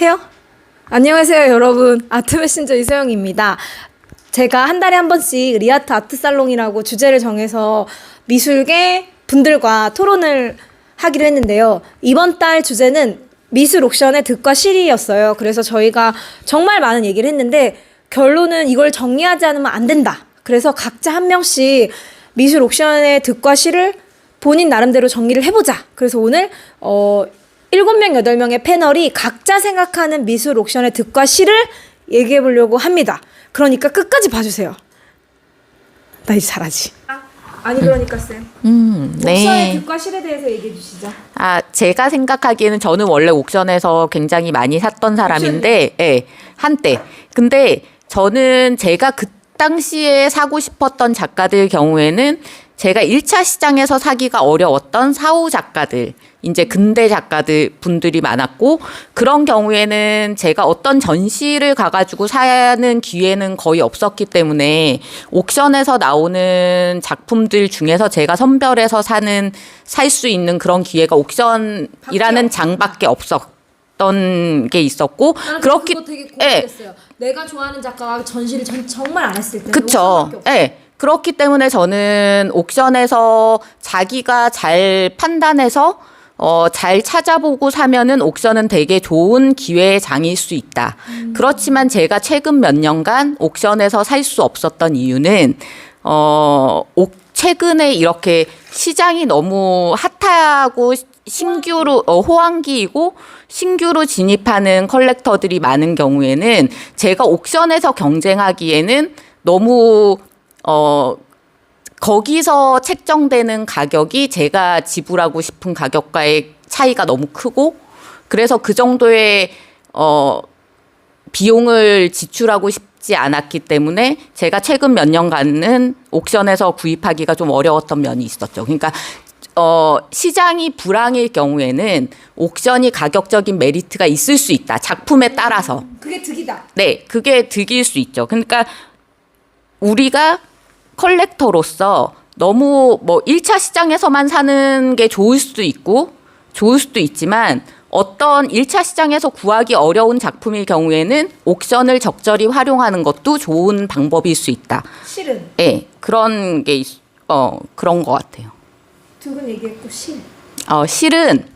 해요? 안녕하세요, 여러분. 아트 메신저 이소영입니다. 제가 한 달에 한 번씩 리아트 아트 살롱이라고 주제를 정해서 미술계 분들과 토론을 하기로 했는데요. 이번 달 주제는 미술 옥션의 득과 실이었어요. 그래서 저희가 정말 많은 얘기를 했는데 결론은 이걸 정리하지 않으면 안 된다. 그래서 각자 한 명씩 미술 옥션의 득과 실을 본인 나름대로 정리를 해보자. 그래서 오늘 어 일곱 명 여덟 명의 패널이 각자 생각하는 미술 옥션의 득과 실을 얘기해 보려고 합니다. 그러니까 끝까지 봐주세요. 나 이제 잘하지. 아니 그러니까 쌤. 음, 옥션의 네. 득과 실에 대해서 얘기해 주시죠. 아, 제가 생각하기에는 저는 원래 옥션에서 굉장히 많이 샀던 사람인데, 예, 한때. 근데 저는 제가 그 당시에 사고 싶었던 작가들 경우에는 제가 1차 시장에서 사기가 어려웠던 사후 작가들, 이제 근대 작가들 분들이 많았고, 그런 경우에는 제가 어떤 전시를 가가지고 사는 기회는 거의 없었기 때문에 옥션에서 나오는 작품들 중에서 제가 선별해서 사는, 살 수 있는 그런 기회가 옥션이라는 장밖에 없었던 게 있었고, 그렇기, 그거 되게 예. 내가 좋아하는 작가가 전시를 전, 정말 안 했을 때. 그쵸. 예. 그렇기 때문에 저는 옥션에서 자기가 잘 판단해서 어, 잘 찾아보고 사면은 옥션은 되게 좋은 기회의 장일 수 있다. 그렇지만 제가 최근 몇 년간 옥션에서 살 수 없었던 이유는 어, 옥, 최근에 이렇게 시장이 너무 핫하고 신규로 어, 호황기이고 신규로 진입하는 컬렉터들이 많은 경우에는 제가 옥션에서 경쟁하기에는 너무 어 거기서 책정되는 가격이 제가 지불하고 싶은 가격과의 차이가 너무 크고 그래서 그 정도의 어 비용을 지출하고 싶지 않았기 때문에 제가 최근 몇 년간은 옥션에서 구입하기가 좀 어려웠던 면이 있었죠. 그러니까 어, 시장이 불황일 경우에는 옥션이 가격적인 메리트가 있을 수 있다. 작품에 따라서. 그게 득이다. 네, 그게 득일 수 있죠. 그러니까 우리가 컬렉터로서 너무 뭐 1차 시장에서만 사는 게 좋을 수도 있고 좋을 수도 있지만 어떤 1차 시장에서 구하기 어려운 작품일 경우에는 옥션을 적절히 활용하는 것도 좋은 방법일 수 있다. 실은 예, 그런 게, 있, 어, 그런 것 같아요. 득은 얘기했고 실. 어, 실은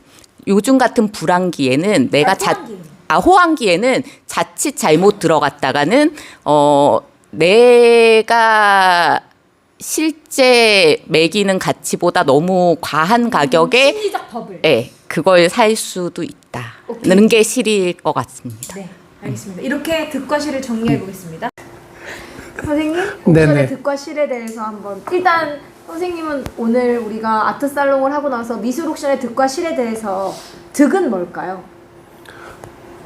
요즘 같은 불황기에는 내가 아, 자, 호황기. 아, 호황기에는 자칫 잘못 들어갔다가는, 어, 내가 실제 매기는 가치보다 너무 과한 가격에, 심리적 버블. 예, 그걸 살 수도 오케이. 있다는 게 실일 것 같습니다. 네, 알겠습니다. 이렇게 득과 실을 정리해 보겠습니다. 선생님, 네네. 옥션의 득과 실에 대해서 한번 일단 선생님은 오늘 우리가 아트 살롱을 하고 나서 미술 옥션의 득과 실에 대해서 득은 뭘까요?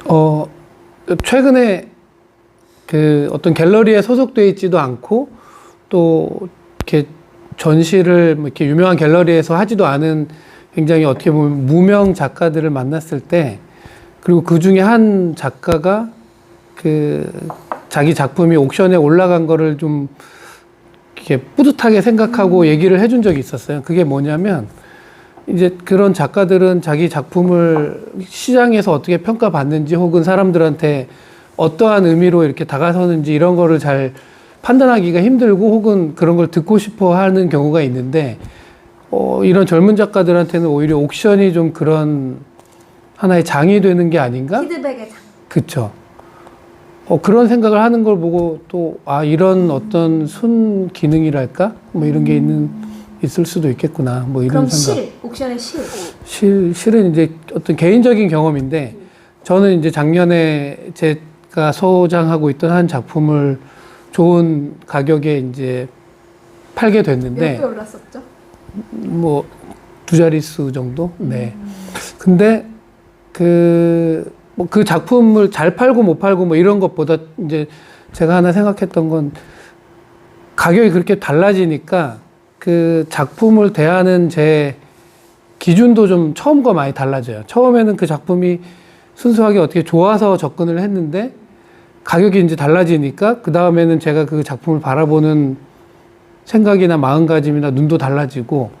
어, 최근에 그 어떤 갤러리에 소속돼 있지도 않고 또 이렇게 전시를 뭐 이렇게 유명한 갤러리에서 하지도 않은 굉장히 어떻게 보면 무명 작가들을 만났을 때 그리고 그 중에 한 작가가 그 자기 작품이 옥션에 올라간 거를 좀 이렇게 뿌듯하게 생각하고 얘기를 해준 적이 있었어요. 그게 뭐냐면 이제 그런 작가들은 자기 작품을 시장에서 어떻게 평가받는지 혹은 사람들한테 어떠한 의미로 이렇게 다가서는지 이런 거를 잘 판단하기가 힘들고 혹은 그런 걸 듣고 싶어 하는 경우가 있는데 어, 이런 젊은 작가들한테는 오히려 옥션이 좀 그런 하나의 장이 되는 게 아닌가? 피드백의 장. 그쵸. 어, 그런 생각을 하는 걸 보고 또, 아, 이런 어떤 순 기능이랄까? 뭐 이런 게 있는, 있을 수도 있겠구나. 뭐 이런 그럼 생각. 실, 옥션의 실. 실, 실은 이제 어떤 개인적인 경험인데 저는 이제 작년에 제가 소장하고 있던 한 작품을 좋은 가격에 이제 팔게 몇 됐는데 개 올랐었죠? 뭐 두 자릿수 정도? 네. 근데 그, 뭐 그 작품을 잘 팔고 못 팔고 뭐 이런 것보다 이제 제가 하나 생각했던 건 가격이 그렇게 달라지니까 그 작품을 대하는 제 기준도 좀 처음과 많이 달라져요. 처음에는 그 작품이 순수하게 어떻게 좋아서 접근을 했는데 가격이 이제 달라지니까 그 다음에는 제가 그 작품을 바라보는 생각이나 마음가짐이나 눈도 달라지고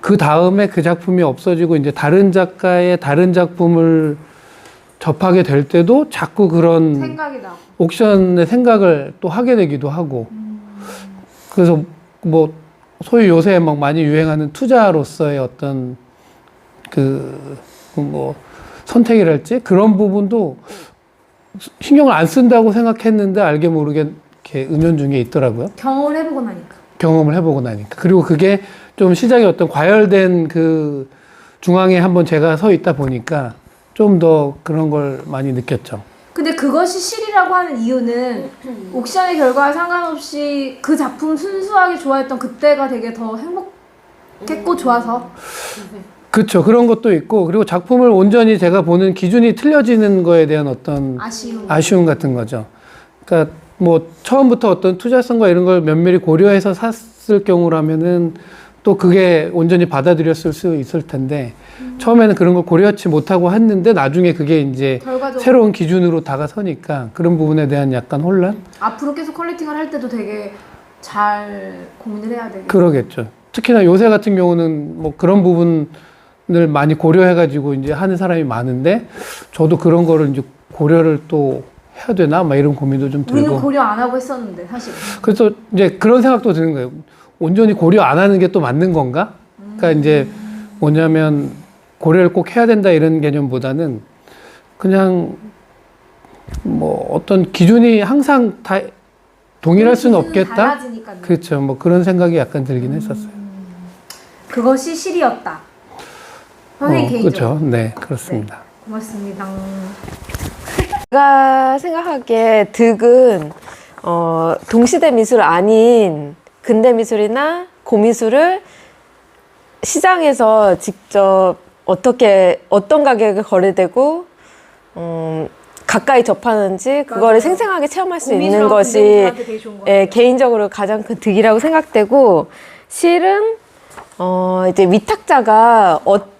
그 다음에 그 작품이 없어지고 이제 다른 작가의 다른 작품을 접하게 될 때도 자꾸 그런 생각이 나고. 옥션의 생각을 또 하게 되기도 하고 그래서 뭐 소위 요새 막 많이 유행하는 투자로서의 어떤 그 뭐 선택이랄지 그런 부분도 신경을 안 쓴다고 생각했는데 알게 모르게 이렇게 은연중에 있더라고요. 경험을 해보고 나니까. 경험을 해보고 나니까. 그리고 그게 좀 시장에 어떤 과열된 그 중앙에 한번 제가 서 있다 보니까 좀 더 그런 걸 많이 느꼈죠. 근데 그것이 실이라고 하는 이유는 옥션의 결과와 상관없이 그 작품 순수하게 좋아했던 그때가 되게 더 행복했고 좋아서 그렇죠. 그런 것도 있고 그리고 작품을 온전히 제가 보는 기준이 틀려지는 거에 대한 어떤 아쉬움. 아쉬움 같은 거죠. 그러니까 뭐 처음부터 어떤 투자성과 이런 걸 면밀히 고려해서 샀을 경우라면은 또 그게 온전히 받아들였을 수 있을 텐데 처음에는 그런 걸 고려하지 못하고 했는데 나중에 그게 이제 결과적으로 새로운 기준으로 다가서니까 그런 부분에 대한 약간 혼란? 앞으로 계속 컬렉팅을 할 때도 되게 잘 고민을 해야 되겠 그러겠죠. 특히나 요새 같은 경우는 뭐 그런 부분 을 많이 고려해가지고 이제 하는 사람이 많은데 저도 그런 거를 이제 고려를 또 해야 되나? 막 이런 고민도 좀 우리는 들고. 고려 안 하고 했었는데 사실 그래서 이제 그런 생각도 드는 거예요. 온전히 고려 안 하는 게 또 맞는 건가? 그러니까 이제 뭐냐면 고려를 꼭 해야 된다 이런 개념보다는 그냥 뭐 어떤 기준이 항상 다 동일할 수는 없겠다. 달라지니까 그렇죠. 뭐 그런 생각이 약간 들긴 했었어요. 그것이 실이었다. 선생님 어, 개인적으로 그렇죠. 네, 그렇습니다. 고맙습니다. 제가 생각하기에 득은 어, 동시대 미술 아닌 근대 미술이나 고미술을 시장에서 직접 어떻게 어떤 가격에 거래되고 음, 가까이 접하는지 그거를 맞아요. 생생하게 체험할 수 있는 것이 예. 개인적으로 가장 큰 득이라고 생각되고 실은 어 이제 위탁자가 어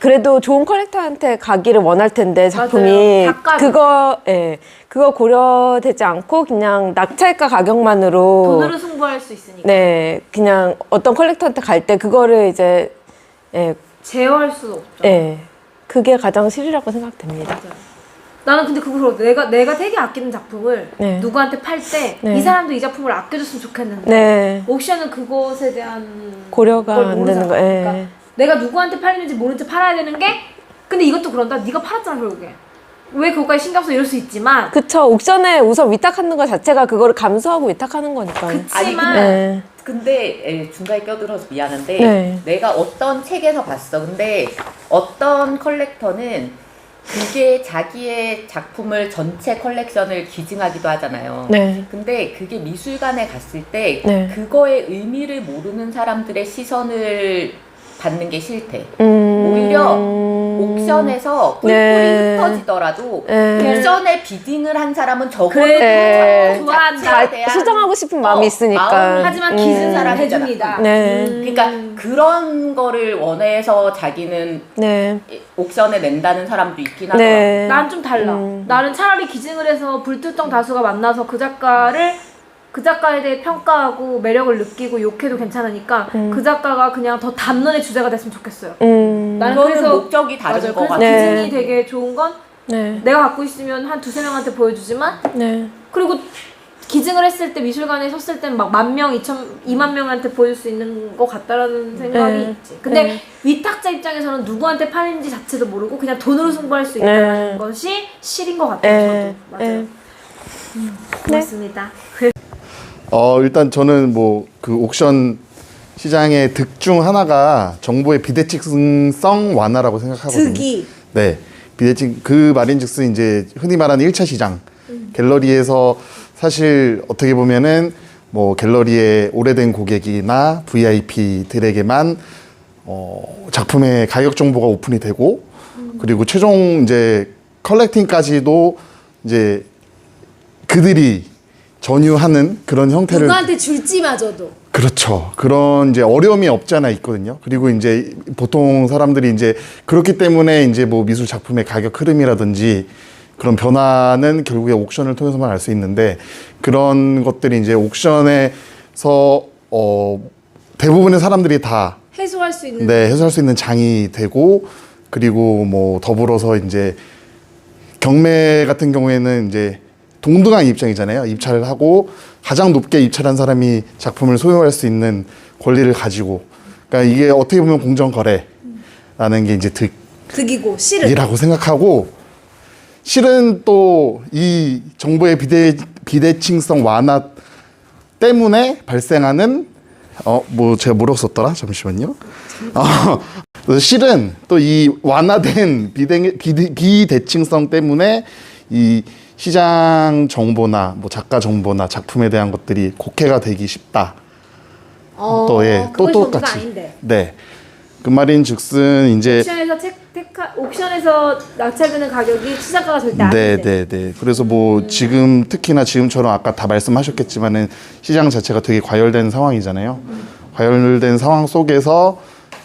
그래도 좋은 컬렉터한테 가기를 원할 텐데 작품이 맞아요. 그거 예 그거 고려되지 않고 그냥 낙찰가 가격만으로 돈으로 승부할 수 있으니까 네 그냥 어떤 컬렉터한테 갈 때 그거를 이제 예, 제어할 수 없죠. 예 그게 가장 실이라고 생각됩니다. 나는 근데 그거 그렇 내가 내가 되게 아끼는 작품을 네. 누구한테 팔 때 이 네. 사람도 이 작품을 아껴줬으면 좋겠는데 네 옥션은 그것에 대한 고려가 걸 안. 되는 거. 예. 그러니까 내가 누구한테 팔리는지 모른 채 팔아야 되는 게 근데 이것도 그런다. 네가 팔았잖아 결국에. 왜 그거까지 신경 써 이럴 수 있지만 그쵸 옥션에 우선 위탁하는 것 자체가 그거를 감수하고 위탁하는 거니까. 그치만 네. 근데 에, 중간에 껴들어서 미안한데 네. 내가 어떤 책에서 봤어. 근데 어떤 컬렉터는 그게 자기의 작품을 전체 컬렉션을 기증하기도 하잖아요. 네. 근데 그게 미술관에 갔을 때 네. 그거의 의미를 모르는 사람들의 시선을 받는 게 싫대. 음... 오히려 옥션에서 뿔뿔이 네. 흩어지더라도 네. 옥션에 비딩을 한 사람은 적어도 그래도 네. 그 좋아한다. 자체에 대한 수정하고 싶은 마음이 어, 있으니까. 마음이 하지만 음. 기준 사람 해주잖아. 해줍니다. 네. 음. 그러니까 그런 거를 원해서 자기는 네. 옥션에 낸다는 사람도 있긴 하더라고. 네. 난좀 달라. 음. 나는 차라리 기증을 해서 불특정 다수가 만나서 그 작가를 그 작가에 대해 평가하고 매력을 느끼고 욕해도 괜찮으니까 음. 그 작가가 그냥 더 담론의 주제가 됐으면 좋겠어요. 음. 나는 그래서 목적이 다른 맞아요. 거 그래서 같아. 네. 기증이 되게 좋은 건 네. 내가 갖고 있으면 한 두세 명한테 보여주지만 네. 그리고 기증을 했을 때 미술관에 섰을 때는 막만 명, 이천, 이만 명한테 보일 수 있는 것 같다라는 생각이 네. 있지. 근데 네. 위탁자 입장에서는 누구한테 파는지 자체도 모르고 그냥 돈으로 승부할 수 있다는 네. 것이 실인 것 같아요. 네. 저도. 맞아요. 네. 고맙습니다. 어, 일단 저는 뭐 그 옥션 시장의 득 중 하나가 정보의 비대칭성 완화라고 생각하거든요. 득이. 네. 비대칭 그 말인즉슨 이제 흔히 말하는 1차 시장. 갤러리에서 사실 어떻게 보면은 뭐 갤러리의 오래된 고객이나 VIP들에게만 어, 작품의 가격 정보가 오픈이 되고 그리고 최종 이제 컬렉팅까지도 이제 그들이 전유하는 그런 형태를 누구한테 줄지마저도. 그렇죠. 그런 이제 어려움이 없지 않아 있거든요. 그리고 이제 보통 사람들이 이제 그렇기 때문에 이제 뭐 미술 작품의 가격 흐름이라든지 그런 변화는 결국에 옥션을 통해서만 알 수 있는데 그런 것들이 이제 옥션에서 어 대부분의 사람들이 다 해소할 수 있는. 네, 해소할 수 있는 장이 되고 그리고 뭐 더불어서 이제 경매 같은 경우에는 이제 동등한 입장이잖아요. 입찰을 하고 가장 높게 입찰한 사람이 작품을 소유할 수 있는 권리를 가지고 그러니까 이게 어떻게 보면 공정 거래라는 게 이제 득이고 실은 득이라고 생각하고 실은 또 이 정보의 비대 비대칭성 완화 때문에 발생하는 어 뭐 제가 뭐라고 썼더라 잠시만요. 어, 실은 또 이 완화된 비대 비대, 비대칭성 때문에 이 시장 정보나 뭐 작가 정보나 작품에 대한 것들이 곡해가 되기 쉽다. 어, 또 예, 또 그건 똑같이. 아닌데. 네. 그 말인즉슨 이제 옥션에서 책, 택하, 옥션에서 낙찰되는 가격이 시장가가 절대 아닌데. 네, 네, 네. 그래서 뭐 지금 특히나 지금처럼 아까 다 말씀하셨겠지만은 시장 자체가 되게 과열된 상황이잖아요. 과열된 상황 속에서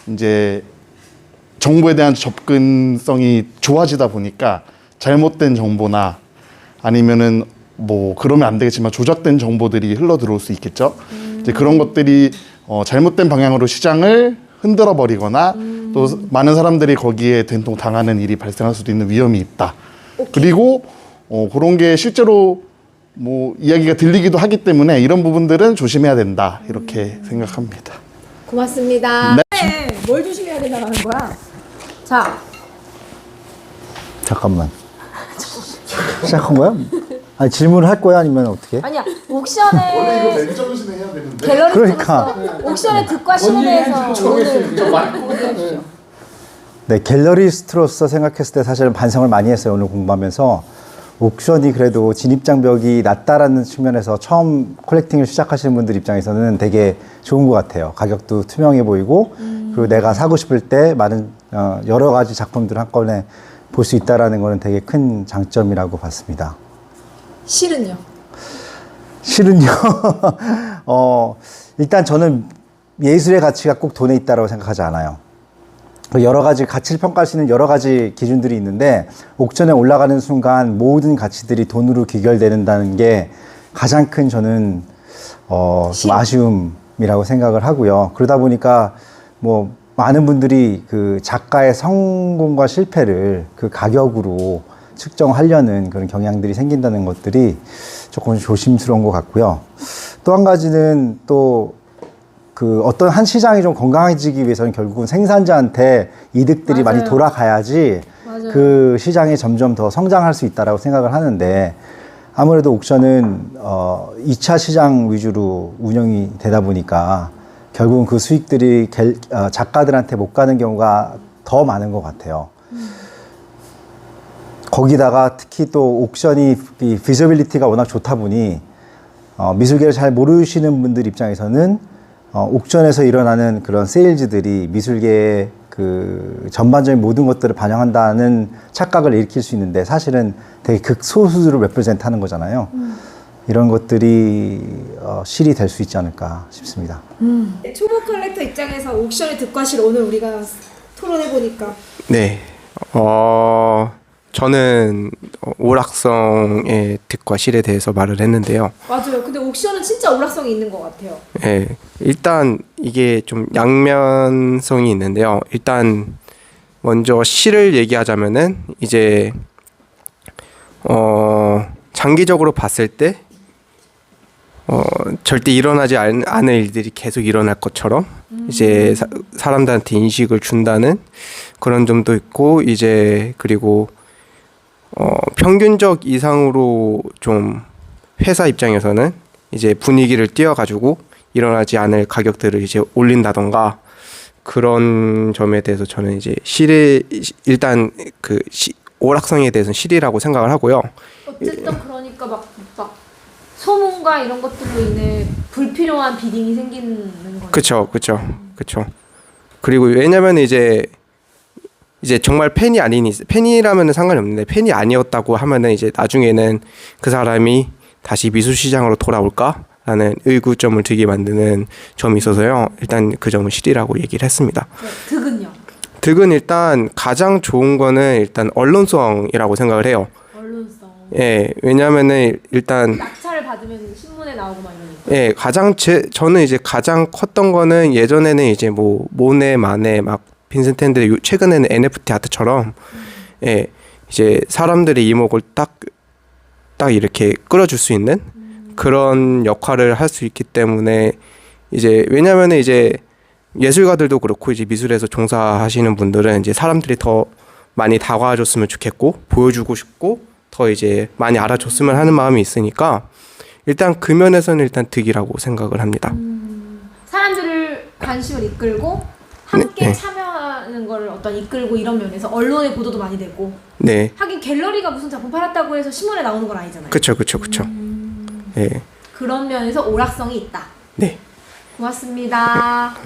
이제 정보에 대한 접근성이 좋아지다 보니까 잘못된 정보나 아니면은 뭐 그러면 안 되겠지만 조작된 정보들이 흘러 들어올 수 있겠죠. 이제 그런 것들이 어, 잘못된 방향으로 시장을 흔들어 버리거나 또 많은 사람들이 거기에 된통 당하는 일이 발생할 수도 있는 위험이 있다. 그리고 어, 그런 게 실제로 뭐 이야기가 들리기도 하기 때문에 이런 부분들은 조심해야 된다 이렇게 생각합니다. 고맙습니다. 네. 뭘 조심해야 된다는 거야? 자, 잠깐만. 시작한 거야? 아니 질문을 할 거야 아니면 어떻게? 아니야 옥션에 맨 정신에 해야 되는데. 갤러리 그러니까. 옥션의 득과 실에 대해서 오늘 네 갤러리스트로서 생각했을 때 사실은 반성을 많이 했어요 오늘 공부하면서 옥션이 그래도 진입장벽이 낮다라는 측면에서 처음 콜렉팅을 시작하시는 분들 입장에서는 되게 좋은 것 같아요 가격도 투명해 보이고 그리고 내가 사고 싶을 때 많은 어, 여러 가지 작품들을 한꺼번에 볼 수 있다라는 거는 되게 큰 장점이라고 봤습니다. 실은요. 실은요. 어, 일단 저는 예술의 가치가 꼭 돈에 있다고 생각하지 않아요. 그 여러 가지 가치를 평가할 수 있는 여러 가지 기준들이 있는데 옥션에 올라가는 순간 모든 가치들이 돈으로 귀결되는다는 게 가장 큰 저는 어, 좀 아쉬움이라고 생각을 하고요. 그러다 보니까 뭐 많은 분들이 그 작가의 성공과 실패를 그 가격으로 측정하려는 그런 경향들이 생긴다는 것들이 조금 조심스러운 것 같고요. 또 한 가지는 또 그 어떤 한 시장이 좀 건강해지기 위해서는 결국은 생산자한테 이득들이 많이 맞아요. 돌아가야지 맞아요. 그 시장이 점점 더 성장할 수 있다라고 생각을 하는데 아무래도 옥션은 어 2차 시장 위주로 운영이 되다 보니까 결국은 그 수익들이 갤- 어, 작가들한테 못 가는 경우가 더 많은 것 같아요. 거기다가 특히 또 옥션이 이 비저빌리티가 워낙 좋다 보니 어, 미술계를 잘 모르시는 분들 입장에서는 어, 옥션에서 일어나는 그런 세일즈들이 미술계의 그 전반적인 모든 것들을 반영한다는 착각을 일으킬 수 있는데 사실은 되게 극소수를 레프레젠트 하는 거잖아요. 이런 것들이 어, 실이 될 수 있지 않을까 싶습니다. 초보 컬렉터 입장에서 옥션의 득과 실 오늘 우리가 토론해 보니까 네. 어, 저는 어, 오락성의 득과 실에 대해서 말을 했는데요. 맞아요. 근데 옥션은 진짜 오락성이 있는 것 같아요. 예. 일단 이게 좀 양면성이 있는데요. 일단 먼저 실을 얘기하자면은 이제 어, 장기적으로 봤을 때 어, 절대 일어나지 않, 않을 일들이 계속 일어날 것처럼 이제 사, 사람들한테 인식을 준다는 그런 점도 있고 이제 그리고 어, 평균적 이상으로 좀 회사 입장에서는 이제 분위기를 띄워가지고 일어나지 않을 가격들을 이제 올린다던가 그런 점에 대해서 저는 이제 실의 일단 그 시, 오락성에 대해서는 실이라고 생각을 하고요. 어쨌든 그러니까 막, 막 소문과 이런 것들로 인해 불필요한 비딩이 생기는 거예요. 그쵸, 그쵸, 그쵸. 그리고 왜냐면 이제 이제 정말 팬이 아닌 팬이라면 상관이 없는데 팬이 아니었다고 하면은 이제 나중에는 그 사람이 다시 미술 시장으로 돌아올까라는 의구점을 들게 만드는 점이 있어서요. 일단 그 점은 실이라고 얘기를 했습니다. 네, 득은요. 득은 일단 가장 좋은 거는 일단 언론성이라고 생각을 해요. 언론성. 예, 왜냐면은 일단 낙찰을 받으면 신문에 나오고 막 이러니까. 예, 가장 제 저는 이제 가장 컸던 거는 예전에는 이제 뭐 모네, 마네, 막 요- 최근에는 NFT 아트처럼 예, 이제 사람들의 이목을 딱 딱 이렇게 끌어줄 수 있는 그런 역할을 할 수 있기 때문에 이제 왜냐면은 이제 예술가들도 그렇고 이제 미술에서 종사하시는 분들은 이제 사람들이 더 많이 다가와줬으면 좋겠고 보여주고 싶고 더 이제 많이 알아줬으면 하는 마음이 있으니까 일단 그 면에서는 일단 득이라고 생각을 합니다. 사람들을 관심을 이끌고 함께 네. 참여하는 걸 어떤 이끌고 이런 면에서 언론의 보도도 많이 되고 네, 하긴 갤러리가 무슨 작품 팔았다고 해서 신문에 나오는 건 아니잖아요. 그쵸, 그쵸, 그쵸. 네, 그런 면에서 오락성이 있다. 네. 고맙습니다.